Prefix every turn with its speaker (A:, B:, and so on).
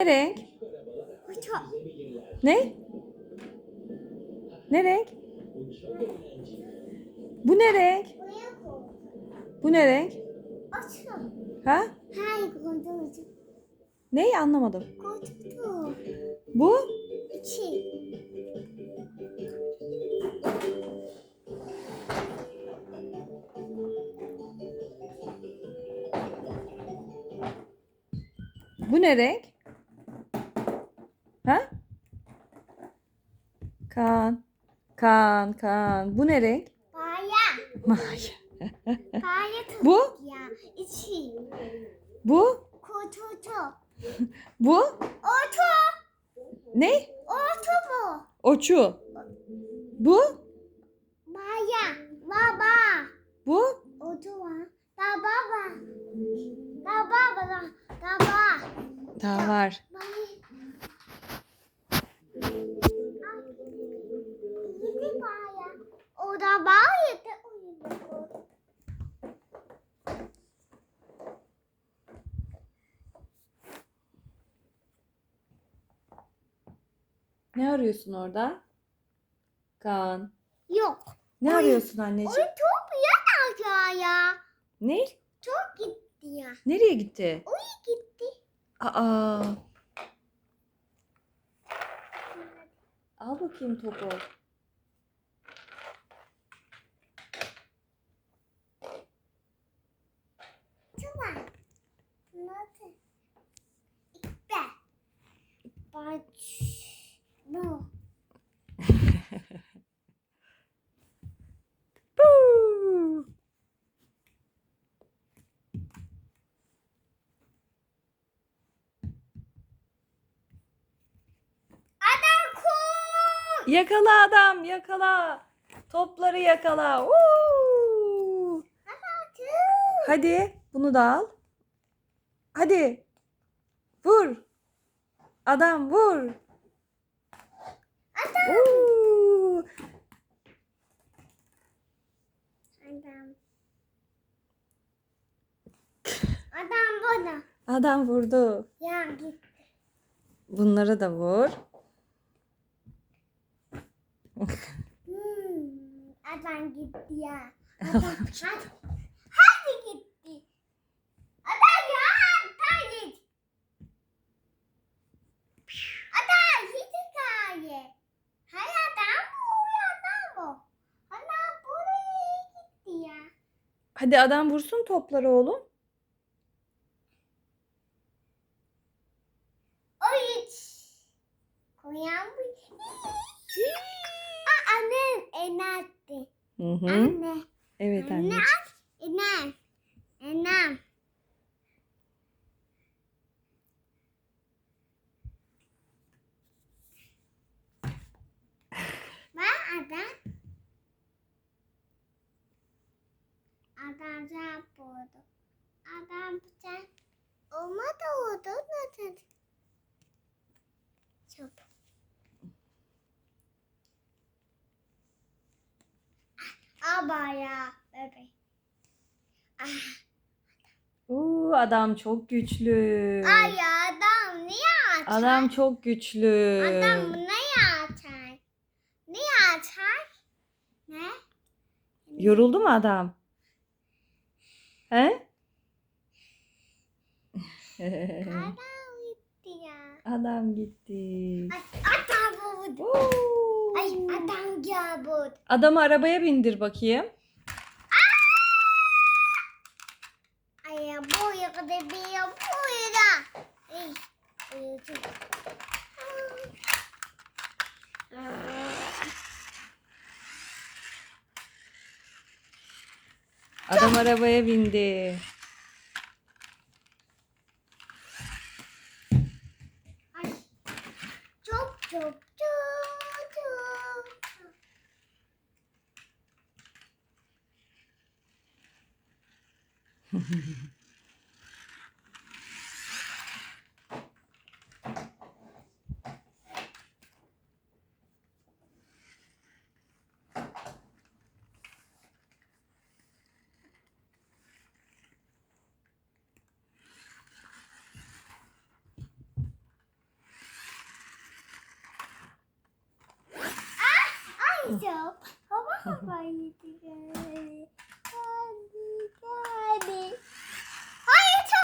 A: Ne renk? Ne? Ne renk? Bu ne renk? Bu ne renk? Ha?
B: Hayır koydum.
A: Neyi anlamadım. Bu?
B: İki.
A: Bu ne renk? Ha? Kan. Kan, kan. Bu ne renk?
B: Baya.
A: Maya.
B: Baya
A: Bu?
B: Ya. İki.
A: Bu?
B: Koydum.
A: Bu?
B: Oto.
A: Ne?
B: Oto bu.
A: Oçu. Bu?
B: Baya. Baba.
A: Bu?
B: Oto var. Da baba. Da baba. Da, da baba.
A: Daha var. Ne arıyorsun orada? Kan.
B: Yok.
A: Ne
B: Oy.
A: arıyorsun anneciğim?
B: top ya aşağıya.
A: Ne?
B: Çok gitti ya.
A: Nereye gitti?
B: O gitti.
A: Aa. Al bakayım topu.
B: Bak. Bu. Koy.
A: Yakala adam, yakala. Topları yakala. Uuu. Hadi bunu da al. Hadi. Vur. Adam vur.
B: Adam.
A: Uuu.
B: Adam. Adam burada.
A: Adam vurdu.
B: Ya git.
A: Bunları da vur.
B: Hmm. Adam gitti ya. Adam. hadi. Hadi gitti. Adam ya. Hadi. Adam hiç hikaye. Hay adam bu ya adam bu. Adam buraya gitti ya.
A: Hadi adam vursun topları oğlum.
B: O hiç. Koyan bu. Aa, annem enattı.
A: Hı hı.
B: Anne.
A: Evet
B: Anne. Enem. Enem. Bak adam. Adam sen buldu. Adam sen olmadı oldu nasıl? Çok. Aba ya bebek. Ah.
A: Oo, adam çok güçlü.
B: Ay adam niye açar?
A: Adam çok güçlü.
B: Adam niye açar? Niye açar? Ne?
A: Yoruldu mu adam? He?
B: Adam gitti ya.
A: adam gitti.
B: Adam. Ay adam geldi.
A: Adamı arabaya bindir bakayım. Adam arabaya bindi.
B: Ay. Çok Hocam. Hava havaydı.